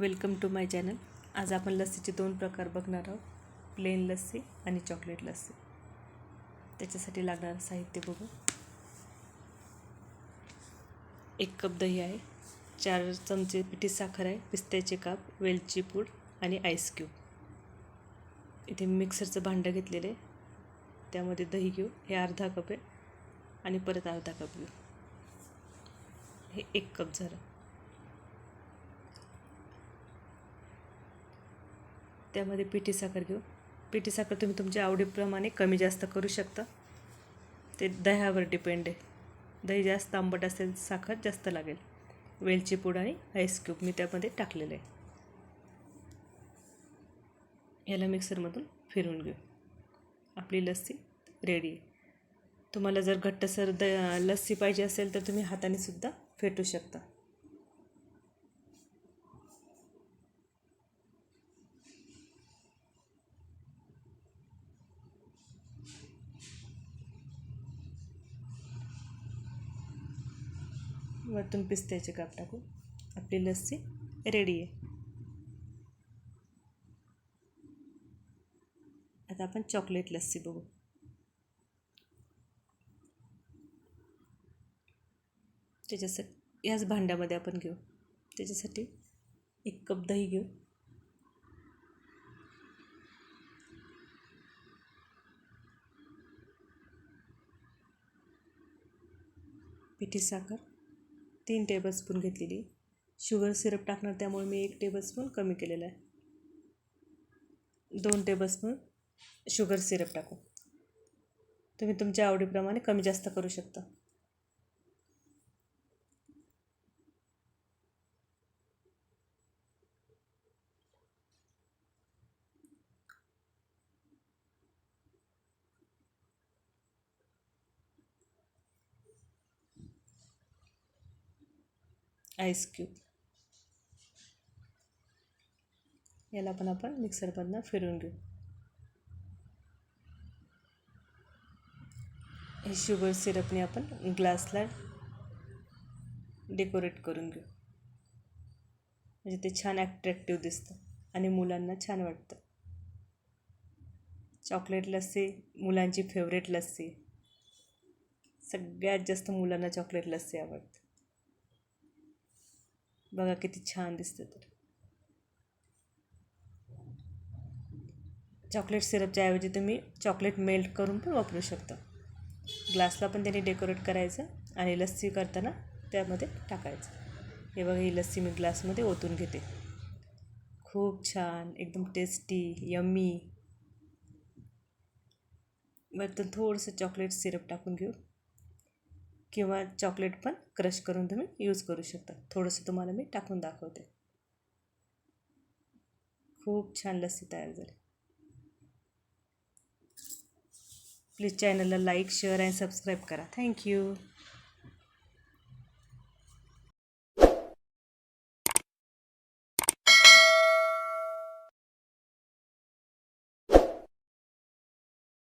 Welcome to my channel. आज आपण लस्सीचे दोन प्रकार बघणार आहोत. प्लेन लस्सी आणि चॉकलेट लस्सी. त्याच्यासाठी लागणारं साहित्य बघू. एक कप दही आहे. चार चमचे पिठी साखर आहे. पिस्त्याचे काप वेलची पूड आणि आईस क्यूब इथे मिक्सरचं भांडं घेतलेलं आहे. त्यामध्ये दही घेऊ. हे अर्धा कप आहे. आणि परत अर्धा कप घेऊ. हे एक कप झालं. त्यामध्ये पिठी साखर घेऊ. पिठी साखर तुम्ही तुमच्या आवडीप्रमाणे कमी जास्त करू शकता. ते दह्यावर डिपेंड आहे. दही जास्त आंबट असेल साखर जास्त लागेल. वेलची पूड आणि आईस क्यूब मी त्यामध्ये टाकलेलं आहे. याला मिक्सरमधून फिरून घेऊ. आपली लस्सी रेडी आहे. तुम्हाला जर घट्टसर द लस्सी पाहिजे असेल तर तुम्ही हाताने सुद्धा फेटू शकता. वरतून पिस्त्याचे काप टाकू आपली लस्सी रेडी आहे. आता आपण चॉकलेट लस्सी बघू. त्याच्यासाठी याच भांड्यामध्ये आपण घेऊ. त्याच्यासाठी एक कप दही घेऊ. पिठी साखर. तीन टेबलस्पून घेतलेली. शुगर सिरप टाकणार त्यामुळे मी एक टेबलस्पून कमी केलेला आहे. दोन टेबलस्पून शुगर सिरप टाकू. तुम्ही तुमच्या आवडीप्रमाणे कमी जास्त करू शकता. आईस क्यूब याला पण आपण मिक्सरमधनं फिरून घेऊ. हे शुगर सिरपने आपण ग्लासला डेकोरेट करून घेऊ. म्हणजे ते छान ॲट्रॅक्टिव्ह दिसतं आणि मुलांना छान वाटतं. चॉकलेट लस्सी मुलांची फेवरेट लस्सी. सगळ्यात जास्त मुलांना चॉकलेट लस्सी आवडते. बघा किती छान दिसतं तर चॉकलेट सिरपच्या ऐवजी तुम्ही चॉकलेट मेल्ट करून पण वापरू शकता. ग्लासला पण त्याने डेकोरेट करायचं आणि लस्सी करताना त्यामध्ये टाकायचं. हे बघा ही लस्सी मी ग्लासमध्ये ओतून घेते. खूप छान एकदम टेस्टी यम्मी. तर थोडंसं चॉकलेट सिरप टाकून घेऊ. किंवा चॉकलेट पण क्रश करून तुम्ही यूज करू शकता. थोडंसं तुम्हाला मी टाकून दाखवते. खूप छान लस्सी तयार झाली. प्लीज चॅनलला लाईक शेअर आणि सबस्क्राईब करा. Thank you